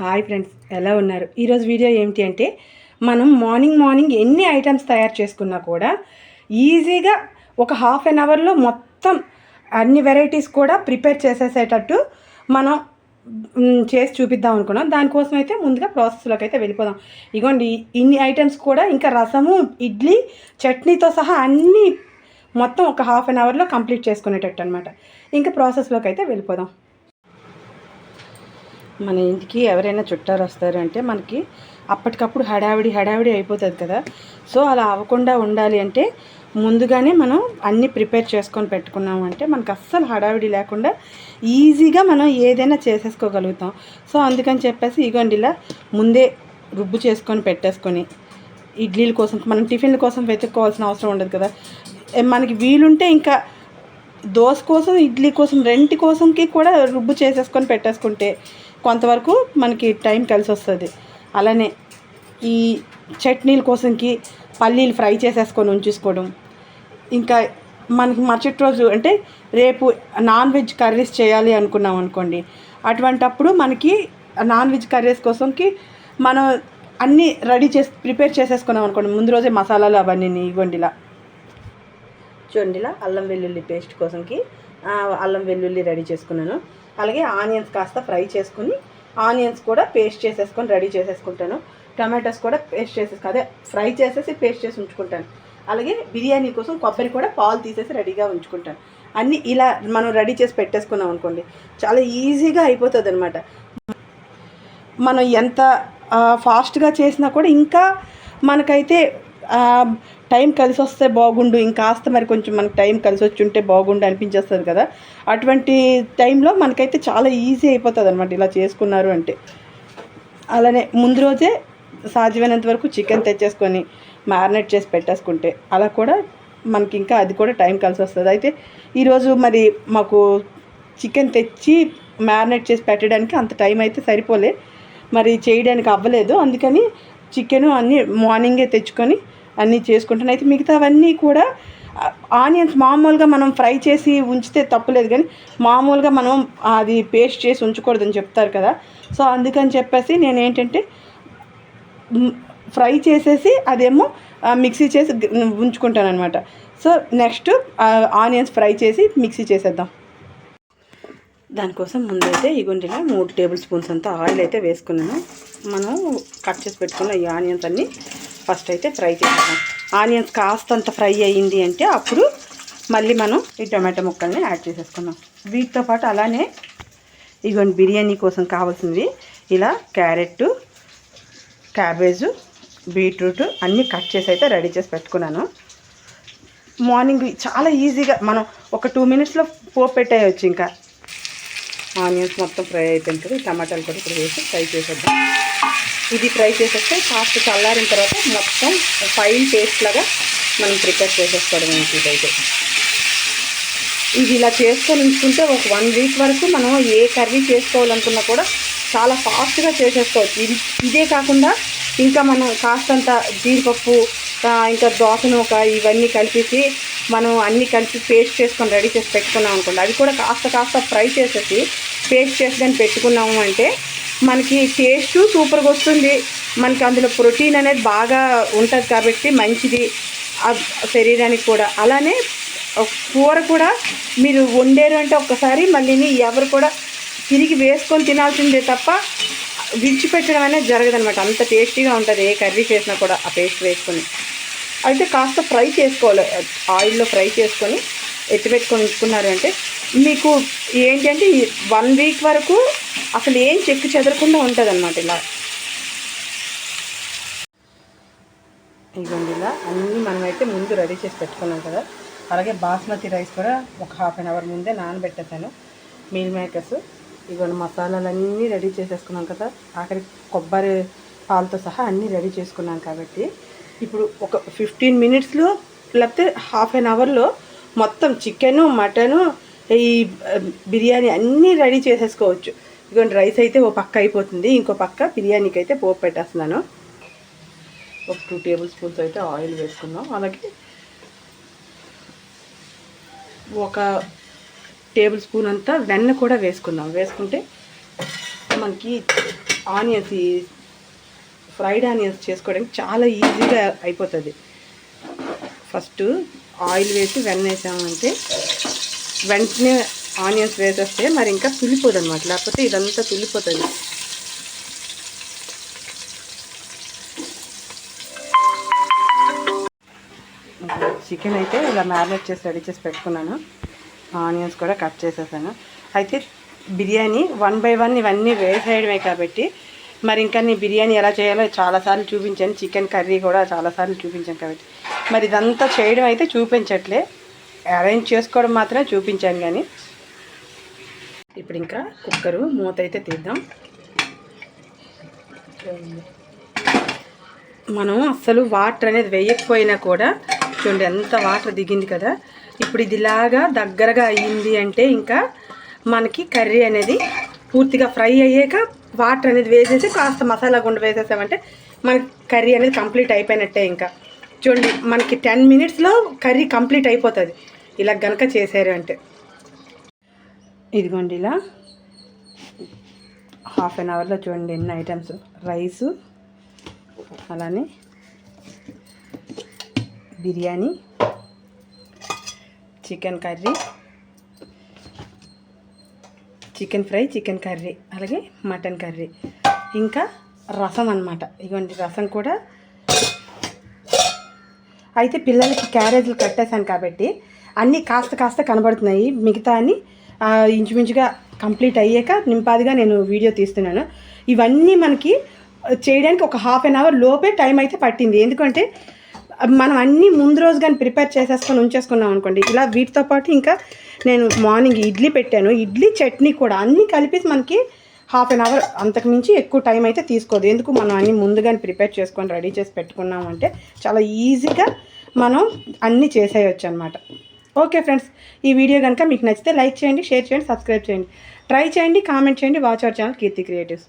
Hi friends ఎలా ఉన్నారు? ఈరోజు వీడియో ఏమిటి అంటే మనం మార్నింగ్ మార్నింగ్ ఎన్ని ఐటమ్స్ తయారు చేసుకున్నా కూడా ఈజీగా ఒక హాఫ్ అన్ అవర్లో మొత్తం అన్ని వెరైటీస్ కూడా ప్రిపేర్ చేసేసేటట్టు మనం చేసి చూపిద్దాం అనుకున్నాం. దానికోసం అయితే ముందుగా ప్రాసెస్లోకి అయితే వెళ్ళిపోదాం. ఇగోండి ఇన్ని ఐటమ్స్ కూడా ఇంకా రసము ఇడ్లీ చట్నీతో సహా అన్నీ మొత్తం ఒక హాఫ్ అన్ అవర్లో కంప్లీట్ చేసుకునేటట్టు అనమాట ఇంకా ప్రాసెస్లోకి అయితే వెళ్ళిపోదాం. మన ఇంటికి ఎవరైనా చుట్టాలు వస్తారు అంటే మనకి అప్పటికప్పుడు హడావిడి హడావిడి అయిపోతుంది కదా. సో అలా అవ్వకుండా ఉండాలి అంటే ముందుగానే మనం అన్నీ ప్రిపేర్ చేసుకొని పెట్టుకున్నాం అంటే మనకు అస్సలు హడావిడి లేకుండా ఈజీగా మనం ఏదైనా చేసేసుకోగలుగుతాం. సో అందుకని చెప్పేసి ఇగోండి ఇలా ముందే రుబ్బు చేసుకొని పెట్టేసుకొని ఇడ్లీల కోసం మనం టిఫిన్ల కోసం వెతుక్కోవాల్సిన అవసరం ఉండదు కదా. మనకి వీలుంటే ఇంకా దోశ కోసం ఇడ్లీ కోసం రెంటి కోసంకి కూడా రుబ్బు చేసేసుకొని పెట్టేసుకుంటే కొంతవరకు మనకి టైం కలిసి వస్తుంది. అలానే ఈ చట్నీల కోసంకి పల్లీలు ఫ్రై చేసేసుకొని ఉంచేసుకోవడం. ఇంకా మనకి మరుసటి రోజు అంటే రేపు నాన్ వెజ్ కర్రీస్ చేయాలి అనుకున్నాం అనుకోండి. అటువంటప్పుడు మనకి నాన్ వెజ్ కర్రీస్ కోసంకి మనం అన్నీ రెడీ చేసి ప్రిపేర్ చేసేసుకున్నాం అనుకోండి. ముందు రోజే మసాలాలు అవన్నీ ఇవ్వండిలా చూడండిలా అల్లం వెల్లుల్లి పేస్ట్ కోసంకి అల్లం వెల్లుల్లి రెడీ చేసుకున్నాను. అలాగే ఆనియన్స్ కాస్త ఫ్రై చేసుకుని ఆనియన్స్ కూడా పేస్ట్ చేసేసుకొని రెడీ చేసేసుకుంటాను. టమాటోస్ కూడా పేస్ట్ చేసేసి అదే ఫ్రై చేసేసి పేస్ట్ చేసి ఉంచుకుంటాను. అలాగే బిర్యానీ కోసం కొబ్బరి కూడా పాలు తీసేసి రెడీగా ఉంచుకుంటాను. అన్నీ ఇలా మనం రెడీ చేసి పెట్టేసుకున్నాం అనుకోండి చాలా ఈజీగా అయిపోతుంది అనమాట మనం ఎంత ఫాస్ట్గా చేసినా కూడా ఇంకా మనకైతే టైం కలిసి వస్తే బాగుండు ఇంకాస్త మరి కొంచెం మనకి టైం కలిసి వచ్చి ఉంటే బాగుండు అనిపించేస్తుంది కదా. అటువంటి టైంలో మనకైతే చాలా ఈజీ అయిపోతుంది అనమాట ఇలా చేసుకున్నారు అంటే. అలానే ముందు రోజే సాధ్యమైనంత వరకు చికెన్ తెచ్చేసుకొని మ్యారినేట్ చేసి పెట్టేసుకుంటే అలా కూడా మనకి ఇంకా అది కూడా టైం కలిసి వస్తుంది. అయితే ఈరోజు మరి మాకు చికెన్ తెచ్చి మ్యారినేట్ చేసి పెట్టడానికి అంత టైం అయితే సరిపోలే. మరి చేయడానికి అవ్వలేదు. అందుకని చికెన్ అన్నీ మార్నింగే తెచ్చుకొని అన్నీ చేసుకుంటాను అయితే మిగతావన్నీ కూడా ఆనియన్స్ మామూలుగా మనం ఫ్రై చేసి ఉంచితే తప్పులేదు కానీ మామూలుగా మనం అది పేస్ట్ చేసి ఉంచకూడదని చెప్తారు కదా. సో అందుకని చెప్పేసి నేను ఏంటంటే ఫ్రై చేసేసి అదేమో మిక్సీ చేసి ఉంచుకుంటాను అనమాట సో నెక్స్ట్ ఆనియన్స్ ఫ్రై చేసి మిక్సీ చేసేద్దాం. దానికోసం ముందైతే ఇగుండిలా మూడు టేబుల్ స్పూన్స్ అంతా ఆయిల్ అయితే వేసుకున్నాను. మనం కట్ చేసి పెట్టుకున్న ఈ ఆనియన్స్ అన్నీ ఫస్ట్ అయితే ఫ్రై చేస్తాం ఆనియన్స్ కాస్తంత ఫ్రై అయ్యింది అంటే అప్పుడు మళ్ళీ మనం ఈ టొమాటో ముక్కల్ని యాడ్ చేసేసుకున్నాం వీటితో పాటు అలానే ఇగోండి బిర్యానీ కోసం కావాల్సినవి ఇలా క్యారెట్ క్యాబేజు బీట్రూట్ అన్నీ కట్ చేసి అయితే రెడీ చేసి పెట్టుకున్నాను. మార్నింగ్ చాలా ఈజీగా మనం ఒక టూ మినిట్స్లో పోపు పెట్టేయచ్చు ఇంకా. ఆనియన్స్ మొత్తం ఫ్రై అయిపోయింది టమాటాలు కూడా ఇప్పుడు వేసి ఫ్రై చేసేద్దాం. ఇది ఫ్రై చేసేస్తే కాస్త చల్లారిన తర్వాత మొత్తం ఫైన్ పేస్ట్ లాగా మనం ప్రిపేర్ చేసేసుకోవడం ఇదైతే. ఇది ఇలా చేసుకొని ఉంచుకుంటే ఒక వన్ వీక్ వరకు మనం ఏ కర్రీ చేసుకోవాలనుకున్నా కూడా చాలా ఫాస్ట్గా చేసేసుకోవచ్చు. ఇది ఇదే కాకుండా ఇంకా మనం కాస్తంత జీడిపప్పు ఇంకా దోసనూక ఇవన్నీ కలిపేసి మనం అన్నీ కలిపి పేస్ట్ చేసుకొని రెడీ చేసి పెట్టుకున్నాం అనుకోండి. అది కూడా కాస్త కాస్త ఫ్రై చేసేసి పేస్ట్ చేసి దాన్ని పెట్టుకున్నాము అంటే మనకి టేస్ట్ సూపర్గా వస్తుంది. మనకి అందులో ప్రోటీన్ అనేది బాగా ఉంటుంది కాబట్టి మంచిది. ఆ శరీరానికి కూడా. అలానే కూర కూడా మీరు వండారు అంటే ఒక్కసారి మళ్ళీ ఎవరు కూడా తిరిగి వేసుకొని తినాల్సిందే తప్ప విడిచిపెట్టడం అనేది జరగదనమాట అంత టేస్టీగా ఉంటుంది ఏ కర్రీ చేసినా కూడా ఆ పేస్ట్ వేసుకొని. అయితే కాస్త ఫ్రై చేసుకోవాలి. ఆయిల్లో ఫ్రై చేసుకొని ఎత్తిపెట్టుకొని ఉంచుకున్నారు అంటే మీకు ఏంటంటే వన్ వీక్ వరకు అసలు ఏం చెక్కు చెదరకుండా ఉంటుంది అనమాట ఇలా. ఇవ్వండి ఇలా అన్నీ మనమైతే ముందు రెడీ చేసి పెట్టుకున్నాం కదా. అలాగే బాస్మతి రైస్ కూడా ఒక హాఫ్ అన్ అవర్ ముందే నానబెట్టేసాను మీల్ మేకర్స్. ఇదిగోండి మసాలాలన్నీ రెడీ చేసేసుకున్నాం కదా. ఆఖరి కొబ్బరి పాలతో సహా అన్నీ రెడీ చేసుకున్నాం కాబట్టి. ఇప్పుడు ఒక ఫిఫ్టీన్ మినిట్స్లో లేకపోతే హాఫ్ అన్ అవర్లో మొత్తం చికెను మటను ఈ బిర్యానీ అన్నీ రెడీ చేసేసుకోవచ్చు. ఇదిగోండి రైస్ అయితే ఓ పక్క అయిపోతుంది. ఇంకో పక్క బిర్యానీకి అయితే పోపు పెట్టేస్తున్నాను. ఒక టూ టేబుల్ స్పూన్స్ అయితే ఆయిల్ వేసుకున్నాం అలాగే ఒక టేబుల్ స్పూన్ అంతా వెన్న కూడా వేసుకుందాం. వేసుకుంటే మనకి ఆనియన్స్ ఫ్రైడ్ ఆనియన్స్ చేసుకోవడానికి చాలా ఈజీగా అయిపోతుంది. ఫస్ట్ ఆయిల్ వేసి వెన్న వేసామంటే వెంటనే ఆనియన్స్ వేసేస్తే మరి ఇంకా తుల్లిపోదు అనమాట లేకపోతే ఇదంతా తులిపోతుంది. చికెన్ అయితే ఇలా మ్యారినేట్ చేసి రెడీ చేసి పెట్టుకున్నాను. ఆనియన్స్ కూడా కట్ చేసేసాను. అయితే బిర్యానీ వన్ బై వన్ ఇవన్నీ వేసేయడమే కాబట్టి మరి ఇంకా నీ బిర్యానీ ఎలా చేయాలో చాలాసార్లు చూపించాను. చికెన్ కర్రీ కూడా చాలాసార్లు చూపించాను కాబట్టి. మరి ఇదంతా చేయడం అయితే చూపించట్లే. అరేంజ్ చేసుకోవడం మాత్రమే చూపించాను కానీ. ఇప్పుడు ఇంకా కుక్కరు మూత అయితే తీద్దాం. మనం అస్సలు వాటర్ అనేది వేయకపోయినా కూడా చూడండి ఎంత వాటర్ దిగింది కదా. ఇప్పుడు ఇది ఇలాగా దగ్గరగా అయ్యింది అంటే ఇంకా మనకి కర్రీ అనేది పూర్తిగా ఫ్రై అయ్యాక వాటర్ అనేది వేసేసి కాస్త మసాలా గుండు వేసేసామంటే మనకి కర్రీ అనేది కంప్లీట్ అయిపోయినట్టే ఇంకా. చూడండి మనకి టెన్ మినిట్స్లో కర్రీ కంప్లీట్ అయిపోతుంది. ఇలా గనక చేశారు అంటే. ఇదిగోండి ఇలా. హాఫ్ అన్ అవర్లో చూడండి ఎన్ని ఐటమ్స్. రైసు అలానే biryani chicken curry. Chicken fry chicken curry అలాగే మటన్ కర్రీ. ఇంకా రసం అన్నమాట. ఇగోండి రసం కూడా. అయితే పిల్లలకి క్యారేజీలు కట్టేశాను కాబట్టి అన్నీ కాస్త కాస్త కనబడుతున్నాయి. మిగతా అని ఇంచుమించుగా కంప్లీట్ అయ్యాక నింపాదిగా నేను వీడియో తీస్తున్నాను. ఇవన్నీ మనకి చేయడానికి ఒక హాఫ్ అన్ అవర్ లోపే టైం అయితే పట్టింది. ఎందుకంటే మనం అన్నీ ముందు రోజు కానీ ప్రిపేర్ చేసేసుకొని ఉంచేసుకున్నాం అనుకోండి. ఇలా వీటితో పాటు ఇంకా నేను మార్నింగ్ ఇడ్లీ పెట్టాను. ఇడ్లీ చట్నీ కూడా అన్నీ కలిపేసి మనకి హాఫ్ అన్ అవర్ అంతకు మించి ఎక్కువ టైం అయితే తీసుకోదు. ఎందుకు మనం అన్ని ముందుగానే ప్రిపేర్ చేసుకొని రెడీ చేసి పెట్టుకున్నామంటే చాలా ఈజీగా మనం అన్నీ చేసేయచ్చు అనమాట ఓకే ఫ్రెండ్స్ ఈ వీడియో కనుక మీకు నచ్చితే లైక్ చేయండి షేర్ చేయండి సబ్స్క్రైబ్ చేయండి. ట్రై చేయండి కామెంట్ చేయండి. Watch our channel Keerthi Creatives.